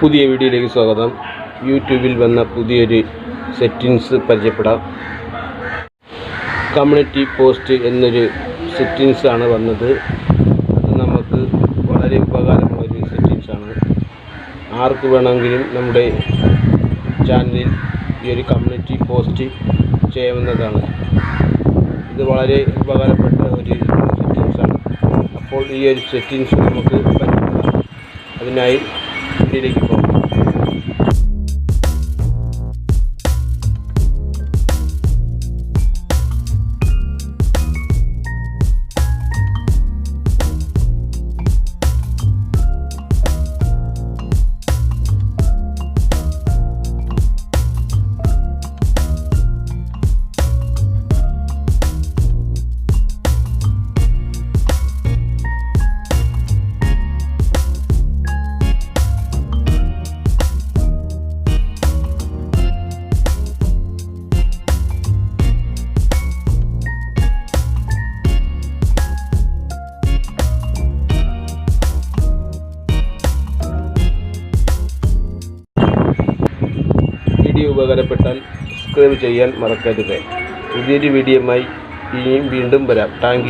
പുതിയ വീഡിയോയിലേക്ക് സ്വാഗതം. യൂട്യൂബിൽ വന്ന പുതിയൊരു സെറ്റിങ്സ് പരിചയപ്പെടാം. കമ്മ്യൂണിറ്റി പോസ്റ്റ് എന്നൊരു സെറ്റിങ്സ് ആണ് വന്നത്. അത് നമുക്ക് വളരെ ഉപകാരമുള്ളൊരു ആണ്. ആർക്ക് വേണമെങ്കിലും നമ്മുടെ ചാനലിൽ ഈ ഒരു കമ്മ്യൂണിറ്റി പോസ്റ്റ് ചെയ്യാവുന്നതാണ്. ഇത് വളരെ ഉപകാരപ്പെട്ട ഒരു സെറ്റിങ്സാണ് അപ്പോൾ ഈ ഒരു സെറ്റിങ്സ് നമുക്ക് അതിനായി വീഡിയോയിലേക്ക് പോകാം വീഡിയോ ഉപകാരപ്പെട്ടാൽ സബ്സ്ക്രൈബ് ചെയ്യാൻ മറക്കരുത്. പുതിയൊരു വീഡിയോയുമായി ഇനിയും വീണ്ടും വരാം. താങ്ക്